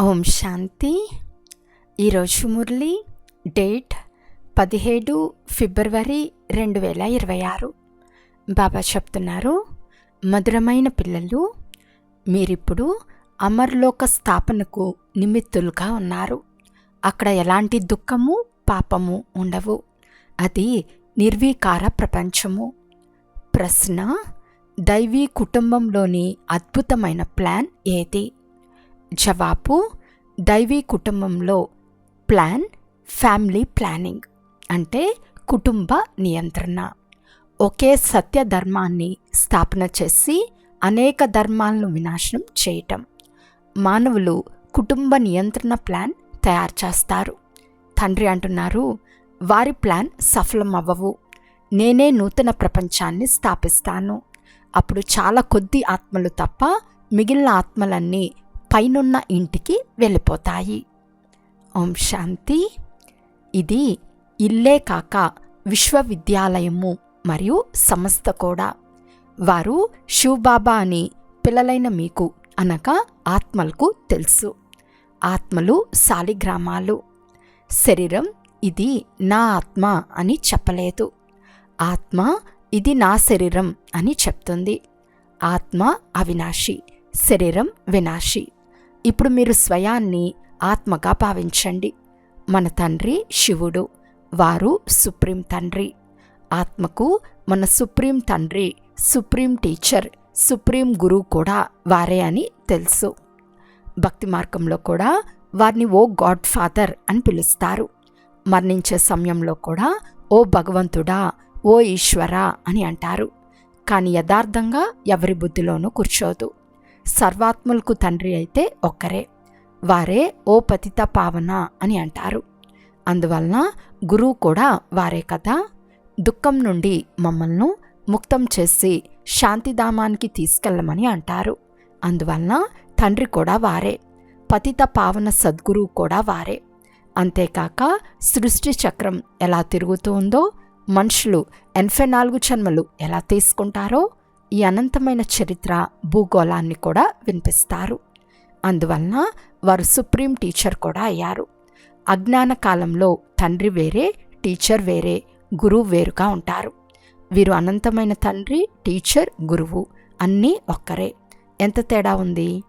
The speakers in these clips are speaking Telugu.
ఓం శాంతి. ఈరోజు మురళి డేట్ పదిహేడు ఫిబ్రవరి రెండు వేల ఇరవై ఆరు. బాబా చెప్తున్నారు మధురమైన పిల్లలు మీరిప్పుడు అమర్లోక స్థాపనకు నిమిత్తులుగా ఉన్నారు. అక్కడ ఎలాంటి దుఃఖము పాపము ఉండవు. అది నిర్వీకార ప్రపంచము. ప్రశ్న దైవీ కుటుంబంలోని అద్భుతమైన ప్లాన్ ఏది? జవాబు దైవీ కుటుంబంలో ప్లాన్ ఫ్యామిలీ ప్లానింగ్ అంటే కుటుంబ నియంత్రణ. ఒకే సత్య ధర్మాన్ని స్థాపన చేసి అనేక ధర్మాలను వినాశనం చేయటం. మానవులు కుటుంబ నియంత్రణ ప్లాన్ తయారు చేస్తారు. తండ్రి అంటున్నారు వారి ప్లాన్ సఫలం అవ్వవు నేనే నూతన ప్రపంచాన్ని స్థాపిస్తాను. అప్పుడు చాలా కొద్ది ఆత్మలు తప్ప మిగిలిన ఆత్మలన్నీ పైనున్న ఇంటికి వెళ్ళిపోతాయి. ఓం శాంతి. ఇది ఇల్లే కాక విశ్వవిద్యాలయము మరియు సంస్థ కూడా. వారు శివబాబా అని పిల్లలైన మీకు అనగా ఆత్మలకు తెలుసు. ఆత్మలు శాలిగ్రామాలు. శరీరం ఇది నా ఆత్మ అని చెప్పలేదు. ఆత్మ ఇది నా శరీరం అని చెప్తుంది. ఆత్మ అవినాశి శరీరం వినాశి. ఇప్పుడు మీరు స్వయాన్ని ఆత్మగా భావించండి. మన తండ్రి శివుడు వారు సుప్రీం తండ్రి. ఆత్మకు మన సుప్రీం తండ్రి సుప్రీం టీచర్ సుప్రీం గురువు కూడా వారే అని తెలుసు. భక్తి మార్గంలో కూడా వారిని ఓ గాడ్ ఫాదర్ అని పిలుస్తారు. మరణించే సమయంలో కూడా ఓ భగవంతుడా ఓ ఈశ్వర అని అంటారు. కానీ యథార్థంగా ఎవరి బుద్ధిలోనూ కూర్చోదు. సర్వాత్ములకు తండ్రి అయితే ఒక్కరే. వారే ఓ పతిత పావన అని అంటారు. అందువలన గురువు కూడా వారే కదా. దుఃఖం నుండి మమ్మల్ని ముక్తం చేసి శాంతిధామానికి తీసుకెళ్ళమని అంటారు. అందువలన తండ్రి కూడా వారే. పతిత పావన సద్గురువు కూడా వారే. అంతేకాక సృష్టి చక్రం ఎలా తిరుగుతుందో మనుషులు ఎనభై నాలుగు జన్మలు ఎలా తీసుకుంటారో ఈ అనంతమైన చరిత్ర భూగోళాన్ని కూడా వినిపిస్తారు. అందువలన వారు సుప్రీం టీచర్ కూడా అయ్యారు. అజ్ఞాన కాలంలో తండ్రి వేరే టీచర్ వేరే గురువు వేరుగా ఉంటారు. వీరు అనంతమైన తండ్రి టీచర్ గురువు అన్నీ ఒక్కరే. ఎంత తేడా ఉంది?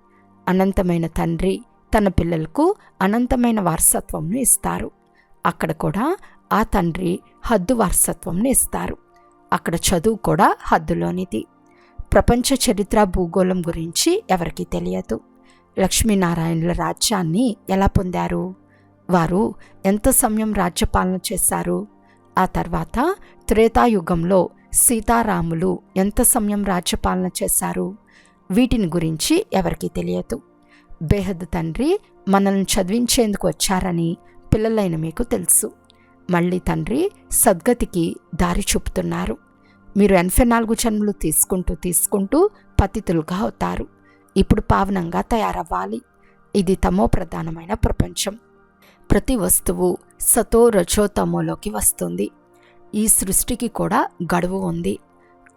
అనంతమైన తండ్రి తన పిల్లలకు అనంతమైన వారసత్వంను ఇస్తారు. అక్కడ కూడా ఆ తండ్రి హద్దు వారసత్వంను ఇస్తారు. అక్కడ చదువు కూడా హద్దులోనిది. ప్రపంచ చరిత్ర భూగోళం గురించి ఎవరికీ తెలియదు. లక్ష్మీనారాయణుల రాజ్యాన్ని ఎలా పొందారు? వారు ఎంత సమయం రాజ్యపాలన చేశారు? ఆ తర్వాత త్రేతాయుగంలో సీతారాములు ఎంత సమయం రాజ్యపాలన చేశారు? వీటిని గురించి ఎవరికీ తెలియదు. బేహద్ తండ్రి మనల్ని చదివించేందుకు వచ్చారని పిల్లలైన మీకు తెలుసు. మళ్ళీ తండ్రి సద్గతికి దారి చూపుతున్నారు. మీరు ఎనభై నాలుగు జన్మలు తీసుకుంటూ తీసుకుంటూ పతితులుగా అవుతారు. ఇప్పుడు పావనంగా తయారవ్వాలి. ఇది తమో ప్రధానమైన ప్రపంచం. ప్రతి వస్తువు సతో రజోతమోలోకి వస్తుంది. ఈ సృష్టికి కూడా గడువు ఉంది.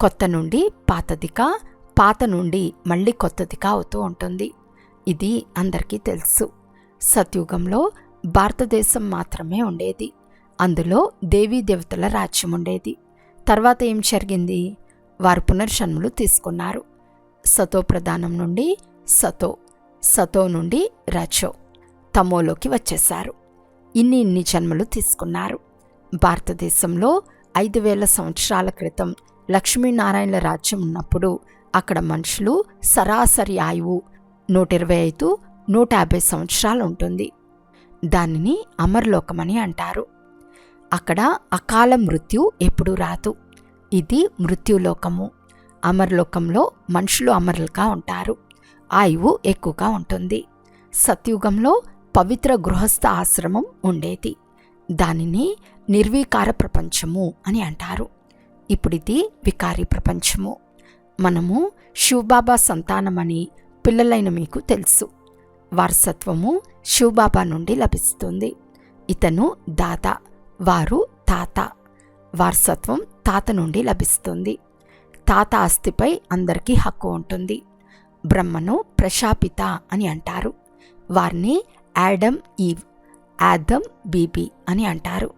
కొత్త నుండి పాతదిగా పాత నుండి మళ్ళీ కొత్తదిగా అవుతూ ఉంటుంది. ఇది అందరికీ తెలుసు. సత్యుగంలో భారతదేశం మాత్రమే ఉండేది. అందులో దేవీ దేవతల రాజ్యం ఉండేది. తర్వాత ఏం జరిగింది? వారు పునర్జన్మలు తీసుకున్నారు. సతో ప్రధానం నుండి సతో సతో నుండి రచో తమోలోకి వచ్చేశారు. ఇన్ని ఇన్ని జన్మలు తీసుకున్నారు. భారతదేశంలో ఐదు వేల సంవత్సరాల క్రితం లక్ష్మీనారాయణల రాజ్యం ఉన్నప్పుడు అక్కడ మనుషులు సరాసరి ఆయువు నూట ఇరవై ఐదు నూట యాభై సంవత్సరాలు ఉంటుంది. దానిని అమర్లోకమని అంటారు. అక్కడ అకాల మృత్యు ఎప్పుడు రాదు. ఇది మృత్యులోకము. అమర్లోకంలో మనుషులు అమరులుగా ఉంటారు. ఆయువు ఎక్కువగా ఉంటుంది. సత్యుగంలో పవిత్ర గృహస్థ ఆశ్రమం ఉండేది. దానిని నిర్వీకార ప్రపంచము అని అంటారు. ఇప్పుడు ఇది వికారి ప్రపంచము. మనము శివబాబా సంతానమని పిల్లలైన మీకు తెలుసు. వారసత్వము శివబాబా నుండి లభిస్తుంది. ఇతను దాత. వారు తాత. వారసత్వం తాత నుండి లభిస్తుంది. తాత ఆస్తిపై అందరికీ హక్కు ఉంటుంది. బ్రహ్మను ప్రశాపిత అని అంటారు. వారిని యాడమ్ ఈవ్ యాదమ్ బీబీ అని అంటారు.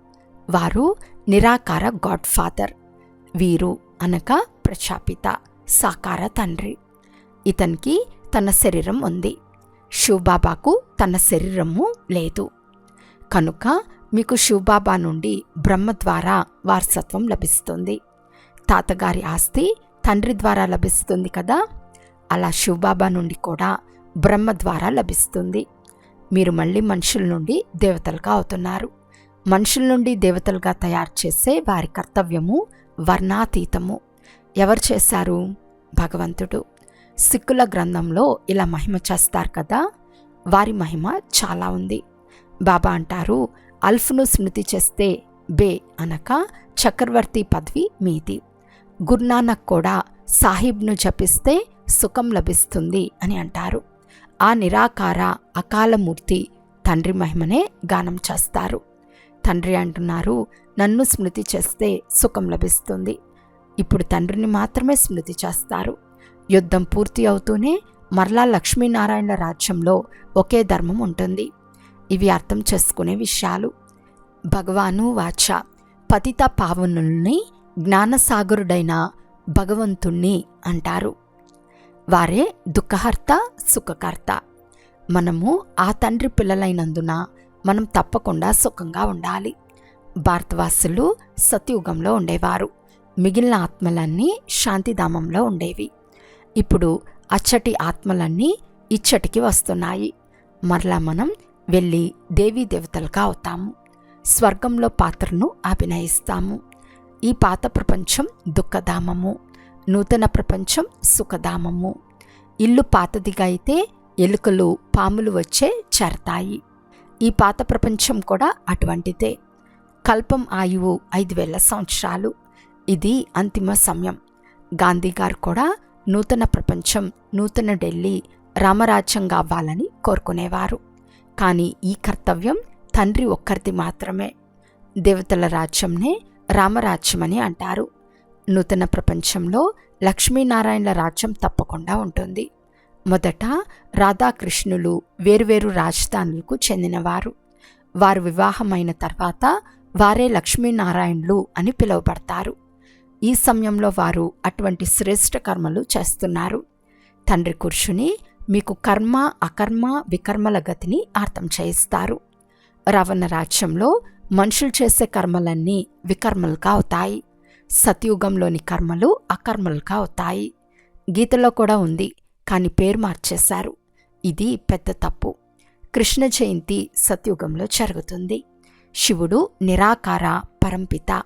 వారు నిరాకార గాడ్ ఫాదర్ వీరు అనగా ప్రశాపిత సాకార తండ్రి. ఇతనికి తన శరీరం ఉంది. శివబాబాకు తన శరీరము లేదు. కనుక మీకు శివబాబా నుండి బ్రహ్మ ద్వారా వారసత్వం లభిస్తుంది. తాతగారి ఆస్తి తండ్రి ద్వారా లభిస్తుంది కదా? అలా శివబాబా నుండి కూడా బ్రహ్మ ద్వారా లభిస్తుంది. మీరు మళ్ళీ మనుషుల నుండి దేవతలుగా అవుతున్నారు. మనుషుల నుండి దేవతలుగా తయారు చేసే వారి కర్తవ్యము వర్ణాతీతము. ఎవరు చేశారు? భగవంతుడు. సిక్కుల గ్రంథంలో ఇలా మహిమ చేస్తారు కదా? వారి మహిమ చాలా ఉంది. బాబా అంటారు అల్ఫ్ను స్మృతి చేస్తే బే అనక చక్రవర్తి పదవి మీది. గుర్నానక్ కూడా సాహిబ్ను జపిస్తే సుఖం లభిస్తుంది అని అంటారు. ఆ నిరాకార అకాలమూర్తి తండ్రి మహిమనే గానం చేస్తారు. తండ్రి అంటున్నారు నన్ను స్మృతి చేస్తే సుఖం లభిస్తుంది. ఇప్పుడు తండ్రిని మాత్రమే స్మృతి చేస్తారు. యుద్ధం పూర్తి అవుతూనే మరలా లక్ష్మీనారాయణ రాజ్యంలో ఒకే ధర్మం ఉంటుంది. ఇవి అర్థం చేసుకునే విషయాలు. భగవాను వాచ పతిత పావనుల్ని జ్ఞానసాగరుడైన భగవంతుణ్ణి అంటారు. వారే దుఃఖహర్త సుఖకర్త. మనము ఆ తండ్రి పిల్లలైనందున మనం తప్పకుండా సుఖంగా ఉండాలి. భారతవాసులు సత్యుగంలో ఉండేవారు. మిగిలిన ఆత్మలన్నీ శాంతిధామంలో ఉండేవి. ఇప్పుడు అచ్చటి ఆత్మలన్నీ ఇచ్చటికి వస్తున్నాయి. మరలా మనం వెళ్ళి దేవీ దేవతలుగా అవుతాము. స్వర్గంలో పాత్రను అభినయిస్తాము. ఈ పాత ప్రపంచం దుఃఖధామము నూతన ప్రపంచం సుఖధామము. ఇల్లు పాతదిగా అయితే ఎలుకలు పాములు వచ్చే చేరతాయి. ఈ పాత ప్రపంచం కూడా అటువంటిదే. కల్పం ఆయువు ఐదు వేల సంవత్సరాలు. ఇది అంతిమ సమయం. గాంధీ గారు కూడా నూతన ప్రపంచం నూతన ఢిల్లీ రామరాజ్యం కావాలని కోరుకునేవారు. కానీ ఈ కర్తవ్యం తండ్రి ఒక్కరిది మాత్రమే. దేవతల రాజ్యంనే రామరాజ్యమని అంటారు. నూతన ప్రపంచంలో లక్ష్మీనారాయణల రాజ్యం తప్పకుండా ఉంటుంది. మొదట రాధాకృష్ణులు వేరువేరు రాజధానులకు చెందినవారు. వారు వివాహమైన తర్వాత వారే లక్ష్మీనారాయణులు అని పిలువబడతారు. ఈ సమయంలో వారు అటువంటి శ్రేష్ఠ కర్మలు చేస్తున్నారు. తండ్రి కూర్చుని మీకు కర్మ అకర్మ వికర్మల గతిని అర్థం చేయిస్తారు. రవణ రాజ్యంలో మనుషులు చేసే కర్మలన్నీ వికర్మలుగా అవుతాయి. సతయుగంలోని కర్మలు అకర్మలుగా అవుతాయి. గీతలో కూడా ఉంది కానీ పేరు మార్చేశారు. ఇది పెద్ద తప్పు. కృష్ణ జయంతి సత్యుగంలో జరుగుతుంది. శివుడు నిరాకార పరంపిత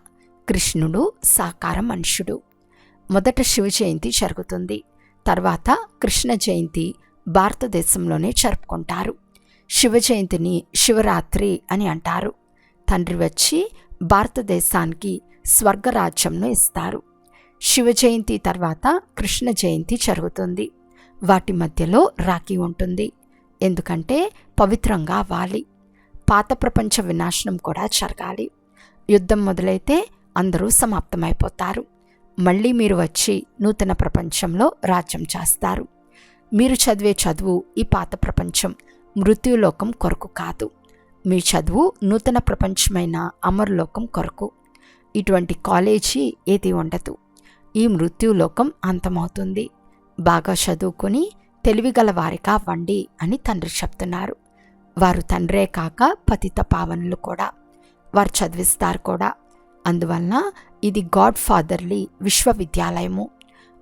కృష్ణుడు సాకార మనుషుడు. మొదట శివ జయంతి జరుగుతుంది. తర్వాత కృష్ణ జయంతి భారతదేశంలోనే జరుపుకుంటారు. శివ జయంతిని శివరాత్రి అని అంటారు. తండ్రి వచ్చి భారతదేశానికి స్వర్గరాజ్యంను ఇస్తారు. శివ జయంతి తర్వాత కృష్ణ జయంతి జరుగుతుంది. వాటి మధ్యలో రాఖీ ఉంటుంది. ఎందుకంటే పవిత్రంగా అవ్వాలి. పాత ప్రపంచ వినాశనం కూడా జరగాలి. యుద్ధం మొదలైతే అందరూ సమాప్తమైపోతారు. మళ్ళీ మీరు వచ్చి నూతన ప్రపంచంలో రాజ్యం చేస్తారు. మీరు చదివే చదువు ఈ పాత ప్రపంచం మృత్యులోకం కొరకు కాదు. మీ చదువు నూతన ప్రపంచమైన అమరలోకం కొరకు. ఇటువంటి కాలేజీ ఏది ఉండదు. ఈ మృత్యులోకం అంతమవుతుంది. బాగా చదువుకొని తెలివిగల వారిగా అవ్వండి అని తండ్రి చెప్తున్నారు. వారు తండ్రే కాక పతిత పావనులు కూడా. వారు చదివిస్తారు కూడా. అందువలన ఇది గాడ్ ఫాదర్లీ విశ్వవిద్యాలయము.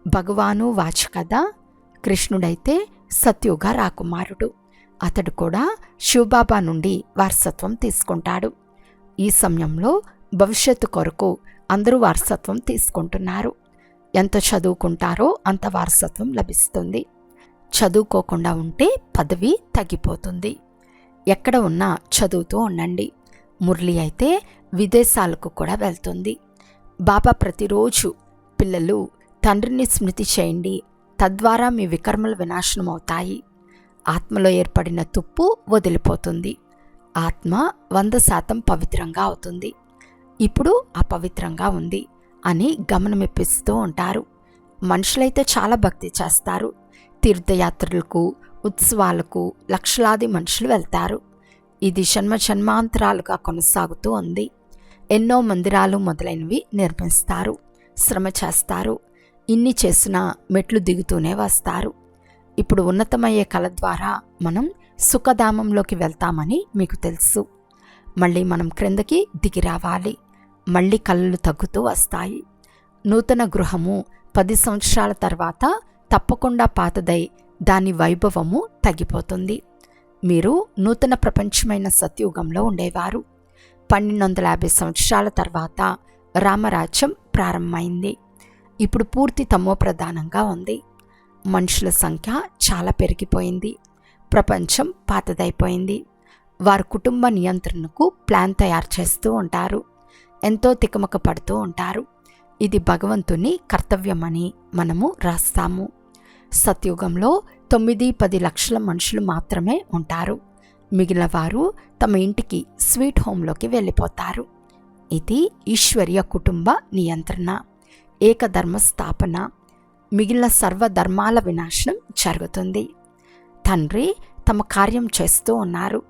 భగవాను వాచ్ కదా కృష్ణుడైతే సత్యుగ రాకుమారుడు. అతడు కూడా శివబాబా నుండి వారసత్వం తీసుకుంటాడు. ఈ సమయంలో భవిష్యత్తు కొరకు అందరూ వారసత్వం తీసుకుంటున్నారు. ఎంత చదువుకుంటారో అంత వారసత్వం లభిస్తుంది. చదువుకోకుండా ఉంటే పదవి తగ్గిపోతుంది. ఎక్కడ ఉన్నా చదువుతూ ఉండండి. మురళి అయితే విదేశాలకు కూడా వెళ్తుంది. బాబా ప్రతిరోజు పిల్లలు తండ్రిని స్మృతి చేయండి తద్వారా మీ వికర్మలు వినాశనం అవుతాయి ఆత్మలో ఏర్పడిన తుప్పు వదిలిపోతుంది. ఆత్మ వంద శాతం పవిత్రంగా అవుతుంది. ఇప్పుడు అపవిత్రంగా ఉంది అని గమనమిప్పిస్తూ ఉంటారు. మనుషులైతే చాలా భక్తి చేస్తారు. తీర్థయాత్రలకు ఉత్సవాలకు లక్షలాది మనుషులు వెళ్తారు. ఇది జన్మ జన్మాంతరాలుగా కొనసాగుతూ ఉంది. ఎన్నో మందిరాలు మొదలైనవి నిర్మిస్తారు శ్రమ చేస్తారు ఇన్ని చేసినా మెట్లు దిగుతూనే వస్తారు. ఇప్పుడు ఉన్నతమయ్యే కళ ద్వారా మనం సుఖధామంలోకి వెళ్తామని మీకు తెలుసు. మళ్ళీ మనం క్రిందకి దిగి రావాలి. మళ్ళీ కళ్ళు తగ్గుతూ వస్తాయి. నూతన గృహము పది సంవత్సరాల తర్వాత తప్పకుండా పాతదై దాని వైభవము తగ్గిపోతుంది. మీరు నూతన ప్రపంచమైన సత్యుగంలో ఉండేవారు. పన్నెండు వందల యాభై సంవత్సరాల తర్వాత రామరాజ్యం ప్రారంభమైంది. ఇప్పుడు పూర్తి తమో ప్రధానంగా ఉంది. మనుషుల సంఖ్య చాలా పెరిగిపోయింది. ప్రపంచం పాతదైపోయింది. వారు కుటుంబ నియంత్రణకు ప్లాన్ తయారు చేస్తూ ఉంటారు. ఎంతో తికమక పడుతూ ఉంటారు. ఇది భగవంతుని కర్తవ్యమని మనము రాస్తాము. సత్యుగంలో తొమ్మిది పది లక్షల మనుషులు మాత్రమే ఉంటారు. మిగిలిన వారు తమ ఇంటికి స్వీట్ హోంలోకి వెళ్ళిపోతారు. ఇది ఈశ్వర్య కుటుంబ నియంత్రణ. ఏకధర్మ స్థాపన మిగిలిన సర్వధర్మాల వినాశనం జరుగుతుంది. తండ్రి తమ కార్యం చేస్తూ ఉన్నారు.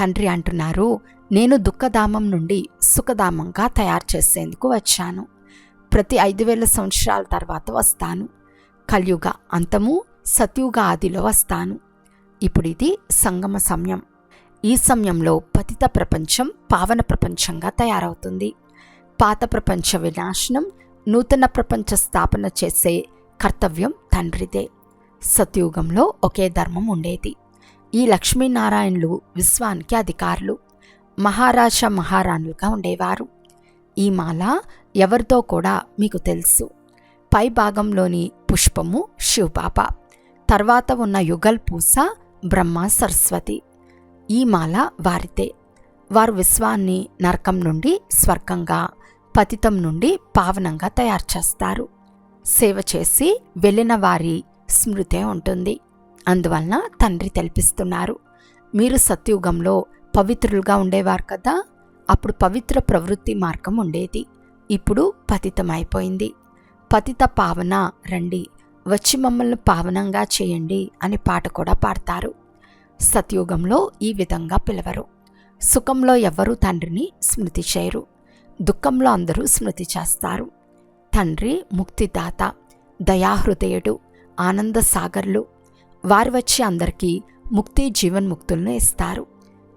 తండ్రి అంటున్నారు నేను దుఃఖధామం నుండి సుఖధామంగా తయారు చేసేందుకు వచ్చాను. ప్రతి ఐదు వేల సంవత్సరాల తర్వాత వస్తాను. కలియుగ అంతము సత్యుగ ఆదిలో వస్తాను. ఇప్పుడు ఇది సంగమ సమయం. ఈ సమయంలో పతిత ప్రపంచం పావన ప్రపంచంగా తయారవుతుంది. పాత ప్రపంచ వినాశనం నూతన ప్రపంచ స్థాపన చేసే కర్తవ్యం తండ్రిదే. సత్యుగంలో ఒకే ధర్మం ఉండేది. ఈ లక్ష్మీనారాయణులు విశ్వానికి అధికారులు. మహారాజా మహారాణులుగా ఉండేవారు. ఈ మాల ఎవరితో కూడా మీకు తెలుసు. పై భాగంలోని పుష్పము శివబాబ తర్వాత ఉన్న యుగల్ పూస బ్రహ్మ సరస్వతి. ఈ మాల వారితే వారు విశ్వాన్ని నరకం నుండి స్వర్గంగా పతితం నుండి పావనంగా తయారు చేస్తారు. సేవ చేసి వెళ్ళిన వారి స్మృతే ఉంటుంది. అందువలన తండ్రి తెలిపిస్తున్నారు. మీరు సత్యుగంలో పవిత్రులుగా ఉండేవారు కదా అప్పుడు పవిత్ర ప్రవృత్తి మార్గం ఉండేది. ఇప్పుడు పతితమైపోయింది పతిత పావన రండి వచ్చి మమ్మల్ని పావనంగా చేయండి అనే పాట కూడా పాడతారు. సత్యుగంలో ఈ విధంగా పిలవరు. సుఖంలో ఎవ్వరూ తండ్రిని స్మృతి చేయరు. దుఃఖంలో అందరూ స్మృతి చేస్తారు. తండ్రి ముక్తిదాత దయాహృదయుడు ఆనంద సాగర్లు వారు వచ్చి అందరికీ ముక్తి జీవన్ముక్తులను ఇస్తారు.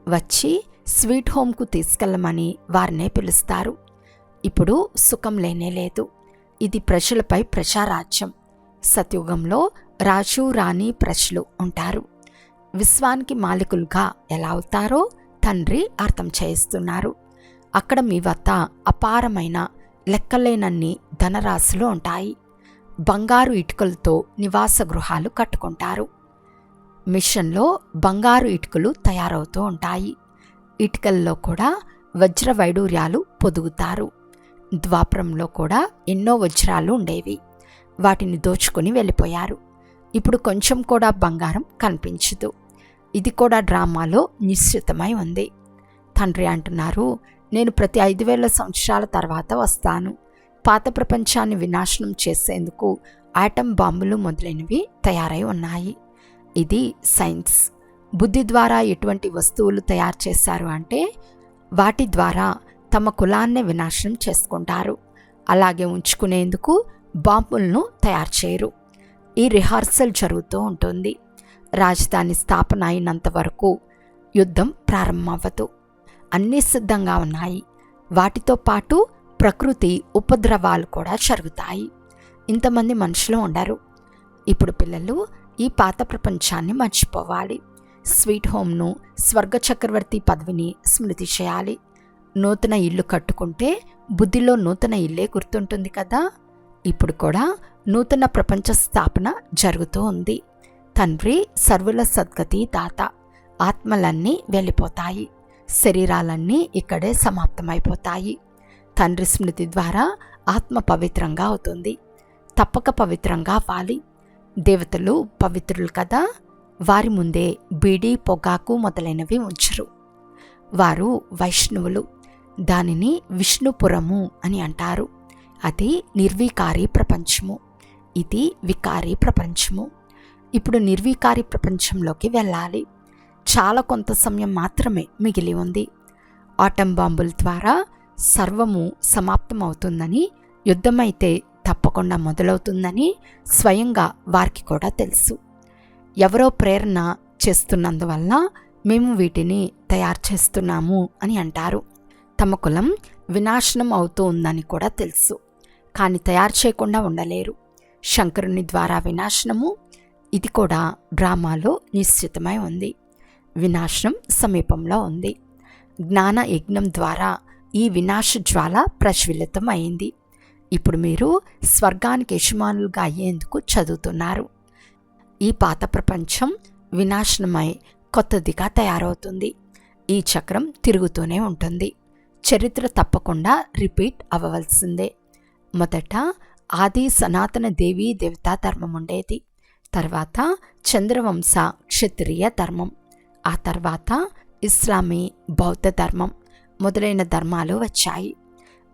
వచ్చి స్వీట్ హోమ్కు తీసుకెళ్ళమని వారినే పిలుస్తారు. ఇప్పుడు సుఖం లేనే లేదు. ఇది ప్రజలపై ప్రజారాజ్యం. సత్యుగంలో రాజు రాణి ప్రజలు ఉంటారు. విశ్వానికి మాలికులుగా ఎలా అవుతారో తండ్రి అర్థం చేయిస్తున్నారు. అక్కడ మీ వద్ద అపారమైన లెక్కలేనన్ని ధనరాశులు ఉంటాయి. బంగారు ఇటుకలతో నివాస గృహాలు కట్టుకుంటారు. మిషన్లో బంగారు ఇటుకలు తయారవుతూ ఉంటాయి. ఇటుకల్లో కూడా వజ్ర వైడూర్యాలు పొదుగుతారు. ద్వాపరంలో కూడా ఎన్నో వజ్రాలు ఉండేవి. వాటిని దోచుకొని వెళ్ళిపోయారు. ఇప్పుడు కొంచెం కూడా బంగారం కనిపించదు. ఇది కూడా డ్రామాలో నిశ్చితమై ఉంది. తండ్రి అంటున్నారు నేను ప్రతి ఐదు వేల సంవత్సరాల తర్వాత వస్తాను. పాత ప్రపంచాన్ని వినాశనం చేసేందుకు ఆటం బాంబులు మొదలైనవి తయారై ఉన్నాయి. ఇది సైన్స్. బుద్ధి ద్వారా ఎటువంటి వస్తువులు తయారు చేశారు అంటే వాటి ద్వారా తమ కులాన్ని వినాశనం చేసుకుంటారు. అలాగే ఉంచుకునేందుకు బాంబులను తయారు చేయరు. ఈ రిహార్సల్ జరుగుతూ ఉంటుంది. రాజధాని స్థాపన అయినంత వరకు యుద్ధం ప్రారంభమవ్వదు. అన్నీ సిద్ధంగా ఉన్నాయి. వాటితో పాటు ప్రకృతి ఉపద్రవాలు కూడా జరుగుతాయి. ఇంతమంది మనుషులు ఉండరు. ఇప్పుడు పిల్లలు ఈ పాత ప్రపంచాన్ని మర్చిపోవాలి. స్వీట్ హోమ్ను స్వర్గ చక్రవర్తి పదవిని స్మృతి చేయాలి. నూతన ఇల్లు కట్టుకుంటే బుద్ధిలో నూతన ఇల్లే గుర్తుంటుంది కదా? ఇప్పుడు కూడా నూతన ప్రపంచ స్థాపన జరుగుతూ ఉంది. తండ్రి సర్వుల సద్గతి దాత. ఆత్మలన్నీ వెళ్ళిపోతాయి. శరీరాలన్నీ ఇక్కడే సమాప్తమైపోతాయి. తండ్రి స్మృతి ద్వారా ఆత్మ పవిత్రంగా అవుతుంది. తప్పక పవిత్రంగా అవ్వాలి. దేవతలు పవిత్రులు కదా. వారి ముందే బీడి పొగాకు మొదలైనవి ఉంచరు. వారు వైష్ణవులు. దానిని విష్ణుపురము అని అంటారు. అది నిర్వికారి ప్రపంచము. ఇది వికారి ప్రపంచము. ఇప్పుడు నిర్వీకారి ప్రపంచంలోకి వెళ్ళాలి. చాలా కొంత సమయం మాత్రమే మిగిలి ఉంది. ఆటం బాంబుల ద్వారా సర్వము సమాప్తమవుతుందని యుద్ధమైతే తప్పకుండా మొదలవుతుందని స్వయంగా వారికి కూడా తెలుసు. ఎవరో ప్రేరణ చేస్తున్నందువల్ల మేము వీటిని తయారు చేస్తున్నాము అని అంటారు. తమ కులం వినాశనం అవుతూ ఉందని కూడా తెలుసు. కానీ తయారు చేయకుండా ఉండలేరు. శంకరుని ద్వారా వినాశనము ఇది కూడా డ్రామాలో నిశ్చితమై ఉంది. వినాశనం సమీపంలో ఉంది. జ్ఞాన యజ్ఞం ద్వారా ఈ వినాశ జ్వాల ప్రజ్వలితం అయింది ఇప్పుడు మీరు స్వర్గానికి యజమానులుగా అయ్యేందుకు చదువుతున్నారు. ఈ పాత ప్రపంచం వినాశనమై కొత్తదిగా తయారవుతుంది. ఈ చక్రం తిరుగుతూనే ఉంటుంది. చరిత్ర తప్పకుండా రిపీట్ అవ్వవలసిందే. మొదట ఆది సనాతన దేవీ దేవతా ధర్మం ఉండేది. తర్వాత చంద్రవంశ క్షత్రియ ధర్మం. ఆ తర్వాత ఇస్లామీ బౌద్ధ ధర్మం మొదలైన ధర్మాలు వచ్చాయి.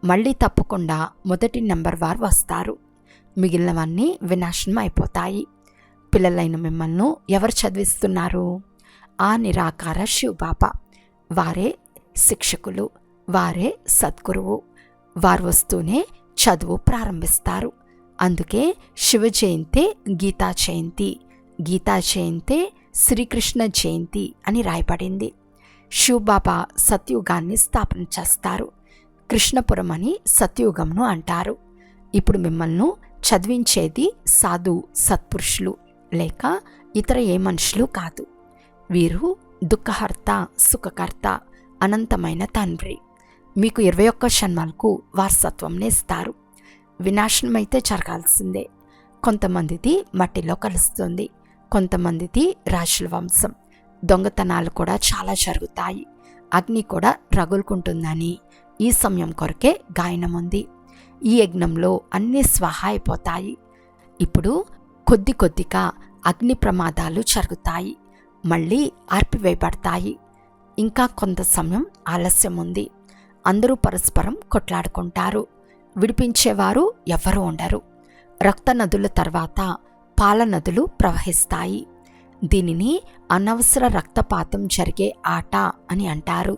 మళ్ళీ తప్పకుండా మొదటి నెంబర్ వారు వస్తారు. మిగిలినవన్నీ వినాశనం అయిపోతాయి. పిల్లలైన మిమ్మల్ని ఎవరు చదివిస్తున్నారు? ఆ నిరాకార శివబాబా. వారే శిక్షకులు వారే సద్గురువు. వారు వస్తూనే చదువు ప్రారంభిస్తారు. అందుకే శివ జయంతి గీతా జయంతి. గీతా జయంతి శ్రీకృష్ణ జయంతి అని రాయబడింది. శివబాబా సత్యుగాన్ని స్థాపన చేస్తారు. కృష్ణపురం అని సత్యుగంను అంటారు. ఇప్పుడు మిమ్మల్ని చదివించేది సాధు సత్పురుషులు లేక ఇతర ఏ మనుషులు కాదు. వీరు దుఃఖహర్త సుఖకర్త అనంతమైన తండ్రి. మీకు ఇరవై ఒక్క జన్మలకు వారసత్వంని ఇస్తారు. వినాశనమైతే జరగాల్సిందే. కొంతమందిది మట్టిలో కలుస్తుంది. కొంతమందిది రాజుల వంశం. దొంగతనాలు కూడా చాలా జరుగుతాయి. అగ్ని కూడా రగులుకుంటుందని ఈ సమయం కొరకే గాయనం ఉంది. ఈ యజ్ఞంలో అన్నీ స్వాహ అయిపోతాయి ఇప్పుడు కొద్ది కొద్దిగా అగ్ని ప్రమాదాలు జరుగుతాయి. మళ్ళీ ఆర్పివేయబడతాయి. ఇంకా కొంత సమయం ఆలస్యం ఉంది. అందరూ పరస్పరం కొట్లాడుకుంటారు. విడిపించేవారు ఎవరూ ఉండరు. రక్త నదుల తర్వాత పాల నదులు ప్రవహిస్తాయి. దీనిని అనవసర రక్తపాతం జరిగే ఆట అని అంటారు.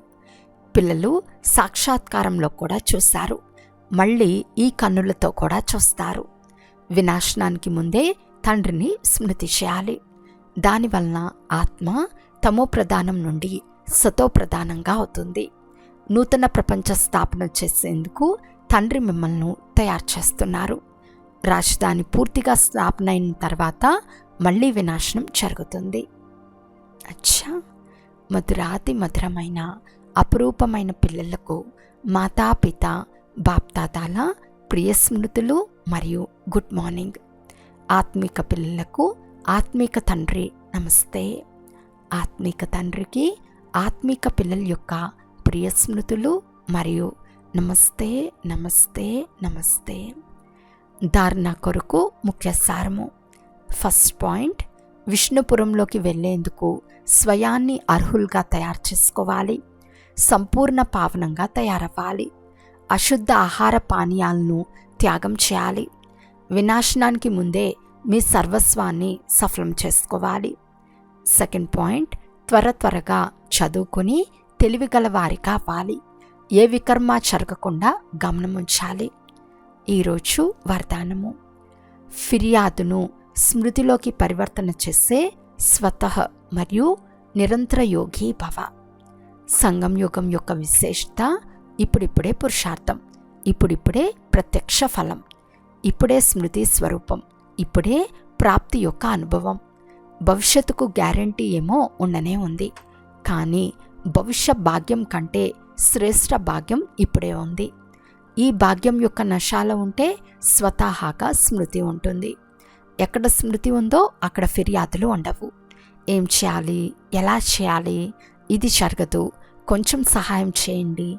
పిల్లలు సాక్షాత్కారంలో కూడా చూశారు. మళ్ళీ ఈ కన్నులతో కూడా చూస్తారు. వినాశనానికి ముందే తండ్రిని స్మృతి చేయాలి. దానివలన ఆత్మ తమో ప్రధానం నుండి సతో ప్రధానంగా అవుతుంది. నూతన ప్రపంచ స్థాపన చేసేందుకు తండ్రి మిమ్మల్ని తయారు చేస్తున్నారు. రాజధాని పూర్తిగా స్థాపన అయిన తర్వాత మళ్ళీ వినాశనం జరుగుతుంది. అచ్చా! మధురాతి మధురమైన అపురూపమైన పిల్లలకు మాతాపిత బాప్తాతాల ప్రియ స్మృతులు మరియు గుడ్ మార్నింగ్. ఆత్మిక పిల్లలకు ఆత్మిక తండ్రి నమస్తే. ఆత్మిక తండ్రికి ఆత్మిక పిల్లల యొక్క ప్రియ స్మృతులు మరియు నమస్తే నమస్తే నమస్తే. ధారణ కొరకు ముఖ్య సారము. ఫస్ట్ పాయింట్ విష్ణుపురంలోకి వెళ్ళేందుకు స్వయాన్ని అర్హులుగా తయారు చేసుకోవాలి. సంపూర్ణ పావనంగా తయారవ్వాలి. అశుద్ధ ఆహార పానీయాలను త్యాగం చేయాలి. వినాశనానికి ముందే మీ సర్వస్వాన్ని సఫలం చేసుకోవాలి. సెకండ్ పాయింట్ త్వర త్వరగా చదువుకుని తెలివిగల వారి కావాలి ఏ వికర్మ జరగకుండా గమనముంచాలి. ఈరోజు వరదానము ఫిర్యాదును స్మృతిలోకి పరివర్తన చేసే స్వత మరియు నిరంతర యోగి భవ. సంగం యుగం యొక్క విశేషత ఇప్పుడిప్పుడే పురుషార్థం. ఇప్పుడిప్పుడే ప్రత్యక్ష ఫలం. ఇప్పుడే స్మృతి స్వరూపం. ఇప్పుడే ప్రాప్తి యొక్క అనుభవం. భవిష్యత్తుకు గ్యారంటీ ఏమో ఉండనే ఉంది. కానీ భవిష్య భాగ్యం కంటే శ్రేష్ఠ భాగ్యం ఇప్పుడే ఉంది. ఈ భాగ్యం యొక్క నశాల ఉంటే స్వతహాగా స్మృతి ఉంటుంది. ఎక్కడ స్మృతి ఉందో అక్కడ ఫిర్యాదులు ఉండవు. ఏం చేయాలి? ఎలా చేయాలి? ఇది జరగదు. కొంచెం సహాయం చేయండి.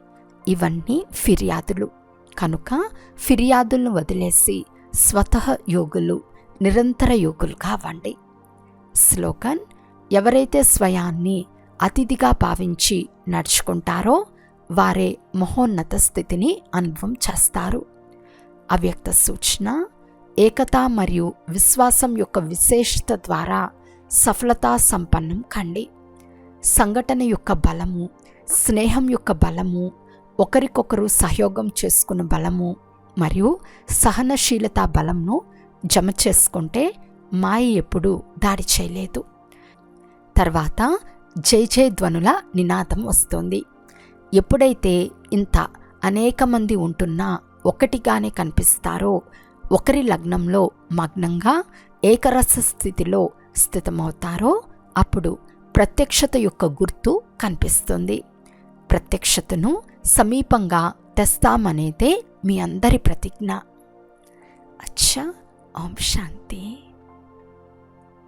ఇవన్నీ ఫిర్యాదులు. కనుక ఫిర్యాదులను వదిలేసి స్వతహ యోగులు నిరంతర యోగులు కావండి స్లోగన్ ఎవరైతే స్వయాన్ని అతిథిగా భావించి నడుచుకుంటారో వారే మహోన్నత స్థితిని అనుభవం చేస్తారు. అవ్యక్త సూచన ఏకత మరియు విశ్వాసం యొక్క విశేషత ద్వారా సఫలతా సంపన్నం కండి. సంఘటన యొక్క బలము స్నేహం యొక్క బలము ఒకరికొకరు సహయోగం చేసుకున్న బలము మరియు సహనశీలత బలంను జమ చేసుకుంటే మాయ ఎప్పుడూ దాడి చేయలేదు. తర్వాత జై జై ధ్వనుల నినాదం వస్తుంది. ఎప్పుడైతే ఇంత అనేక మంది ఉంటున్నా ఒకటిగానే కనిపిస్తారో ఒకరి లగ్నంలో మగ్నంగా ఏకరస స్థితిలో స్థితమవుతారో అప్పుడు ప్రత్యక్షత యొక్క గుర్తు కనిపిస్తుంది. ప్రత్యక్షతను సమీపంగా తెస్తామనేదే మీ అందరి ప్రతిజ్ఞ. అచ్చా! ఓం శాంతి.